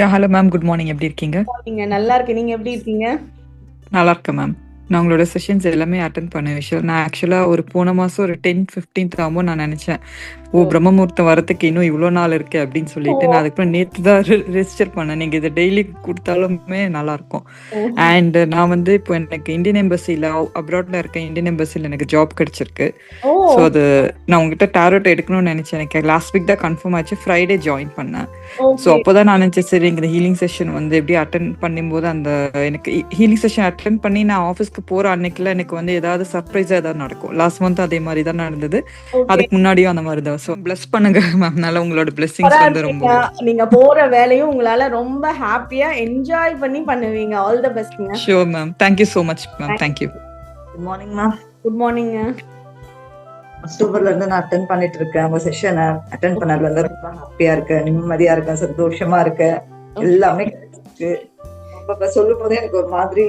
Yeah hello ma'am good morning எப்படி இருக்கீங்க? நீங்க நல்லா இருக்கு நீங்க எப்படி இருக்கீங்க? நல்லா இருக்கேன் மேம் நான் உங்களோட செஷன்ஸ் எல்லாமே அட்டன் பண்ண விஷயம் நான் ஆக்சுவலாக ஒரு போன மாதம் ஒரு டென் ஃபிஃப்டீன்த் ஆகும்போது நான் நினச்சேன். ஓ பிரம்மமுகூர்த்தம் வரத்துக்கு இன்னும் இவ்வளோ நாள் இருக்கு அப்படின்னு சொல்லிட்டு நான் அதுக்கப்புறம் நேற்று தான் ரெஜிஸ்டர் பண்ணேன். நீங்கள் இதை டெய்லி கொடுத்தாலுமே நல்லா இருக்கும் அண்ட் நான் வந்து இப்போ எனக்கு இந்தியன் எம்பசியில் அப்ராட்ல இருக்க இந்தியன் எம்பசியில் எனக்கு ஜாப் கிடைச்சிருக்கு. ஸோ அது நான் உங்ககிட்ட டேரோட் எடுக்கணும்னு நினைச்சேன். எனக்கு லாஸ்ட் வீக் தான் கன்ஃபார்ம் ஆச்சு. ஃப்ரைடே ஜாயின் பண்ணேன். ஸோ ஓகே அப்போதான் நான் நினைச்சேன் சரி இந்த ஹீலிங் செஷன் வந்து எப்படி அட்டன் பண்ணும்போது அந்த எனக்கு ஹீலிங் செஷன் அட்டன் பண்ணி நான் ஆஃபீஸ்க்கு போற அன்னைக்குல எனக்கு வந்து ஏதாவது சர்ப்ரைஸா ஏதாவது நடக்கும். லாஸ்ட் மந்த் அதே மாதிரி தான் நடந்தது. அதுக்கு முன்னாடியும் அந்த மாதிரி தான். ஸோ பிளஸ் பண்ணுங்க மேம் நல்லா உங்களோட பிளெஸிங்ஸ் வந்து ரொம்ப நீங்க போற வேலையும் உங்களால ரொம்ப ஹாப்பியா என்ஜாய் பண்ணி பண்ணுவீங்க. All the பெஸ்ட்ங்க sure ma'am thank you so much ma'am thank you good morning ma'am good morning அக்டோபர்ல இருந்து நான் அட்டன் பண்ணிட்டு இருக்கேன். உங்க செஷனை அட்டன் பண்ணதுல இருந்து ரொம்ப ஹாப்பியா இருக்கேன் நிம்மதியா இருக்கேன் சந்தோஷமா இருக்கேன் எல்லாமே கிடைச்சிருக்கு. ரொம்ப சொல்லும் போதே எனக்கு ஒரு மாதிரி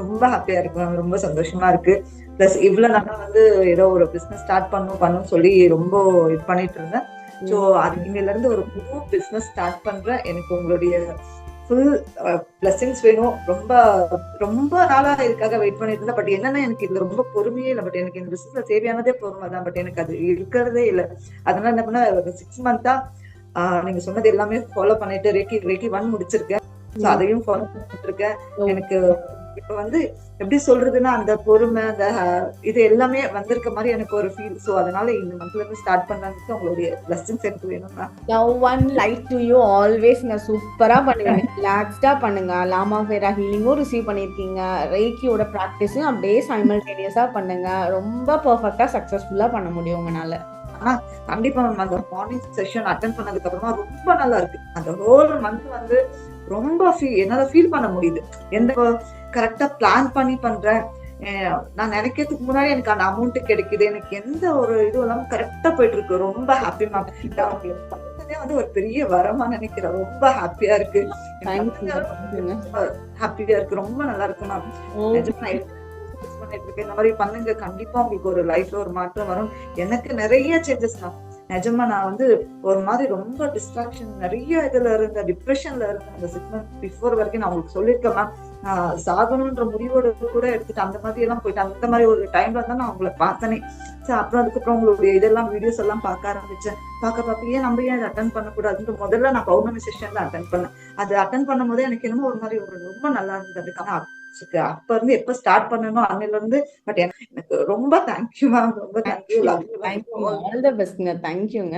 ரொம்ப ஹாப்பியா இருக்கு மேம் ரொம்ப சந்தோஷமா இருக்கு. பிளஸ் இவ்வளவு நாளா வந்து ஏதோ ஒரு பிசினஸ் ஸ்டார்ட் பண்ணும் பண்ணும் சொல்லி ரொம்ப இது பண்ணிட்டு இருந்தேன். ஸோ அது இன்னையில இருந்து ஒரு புது பிசினஸ் ஸ்டார்ட் பண்றேன் எனக்கு உங்களுடைய ஃபுல் பிளஸிங்ஸ் வேணும். ரொம்ப ரொம்ப நாளா இதுக்காக வெயிட் பண்ணிட்டு இருந்தேன். பட் என்னன்னா எனக்கு இதுல ரொம்ப பொறுமையே இல்லை. பட் எனக்கு இந்த பிசினஸ்ல தேவையானதே பொறுமை தான் பட் எனக்கு அது இருக்கிறதே இல்லை. அதனால என்ன பண்ண ஒரு சிக்ஸ் மந்த்தா நீங்க சொன்னது எல்லாமே ஃபாலோ பண்ணிட்டு ரேக்கி ரேக்கி ஒன் முடிச்சிருக்கேன். ஸோ அதையும் ஃபாலோ பண்ணிட்டு இருக்கேன் எனக்கு இப்ப வந்து எப்படி சொல்றதுன்னா அந்த பொறுமை அந்த இது எல்லாமே வந்திருக்க மாதிரி எனக்கு ஒரு ஃபீல் ஸோ அதனால இந்த மந்த்ல இருந்து ஸ்டார்ட் பண்ணதுக்கு உங்களுடைய பிளஸிங்ஸ் எனக்கு வேணும்னா love on light to you ஆல்வேஸ்ங்க சூப்பரா பண்ணுங்க ரிலாக்ஸ்டா பண்ணுங்க. லாமா ஃபேரா ஹீலிங்கும் ரிசீவ் பண்ணிருக்கீங்க. ரேக்கியோட ப்ராக்டிஸும் அப்படியே சைமல்டேனியஸா பண்ணுங்க. ரொம்ப பர்ஃபெக்டா சக்சஸ்ஃபுல்லா பண்ண முடியும் உங்களால. கண்டிப்பா மேம் அந்த மார்னிங் செஷன் அட்டன் பண்ணதுக்கு அப்புறமா ரொம்ப நல்லா இருக்கு அந்த ஹோல் மந்த் வந்து ரொம்ப ஃபீல் என்னால ஃபீல் பண்ண முடியுது. எந்த கரெக்டா பிளான் பண்ணி பண்றேன். நான் நினைக்கிறதுக்கு முன்னாடி எனக்கு அந்த அமௌண்ட் கிடைக்குது. எனக்கு எந்த ஒரு இதுவும் இல்லாம கரெக்டா போயிட்டு இருக்கு ரொம்ப ஹாப்பி மேம் வந்து ஒரு பெரிய வரமா நினைக்கிறேன். ரொம்ப ஹாப்பியா இருக்கு. ஹாப்பியா இருக்கு. ரொம்ப நல்லா இருக்கு மேம் நிஜமா பண்ணிட்டு இருக்கேன். இந்த மாதிரி பண்ணுங்க. கண்டிப்பா உங்களுக்கு ஒரு லைஃப்ல ஒரு மாற்றம் வரும். எனக்கு நிறைய சேஞ்சஸ் தான் நிஜமா நான் வந்து ஒரு மாதிரி ரொம்ப டிஸ்ட்ராக்ஷன் நிறைய இதுல இருந்த டிப்ரெஷன்ல இருந்த அந்த சிக்ஸ் மந்த் பிஃபோர் வரைக்கும் நான் உங்களுக்கு சொல்லியிருக்கேன் மேம் சாகணுன்ற முடிவோட கூட எடுத்துட்டு அந்த மாதிரி எல்லாம் போயிட்டு அந்த மாதிரி ஒரு டைம்ல தான் நான் உங்களை பார்த்தனே. சோ அப்புறம் அதுக்கப்புறம் உங்களுடைய இதெல்லாம் வீடியோஸ் எல்லாம் பார்க்க ஆரம்பிச்சேன். பார்க்க பார்க்க ஏன் நம்ம ஏன் அட்டன் பண்ணக்கூடாதுன்னு முதல்ல நான் பௌர்ணமி செஷன்ல அட்டன் பண்ணேன். அது அட்டன் பண்ணும் போதே எனக்கு என்னமோ ஒரு மாதிரி ஒரு ரொம்ப நல்லா இருந்தது. அதுக்கான அப்ப இருந்து எப்ப ஸ்டார்ட் பண்ணணும் அன்னில இருந்து பட் எனக்கு ரொம்ப தேங்க்யூ மேம் ரொம்ப thank you thank you all the பெஸ்ட்ங்க தேங்க்யூங்க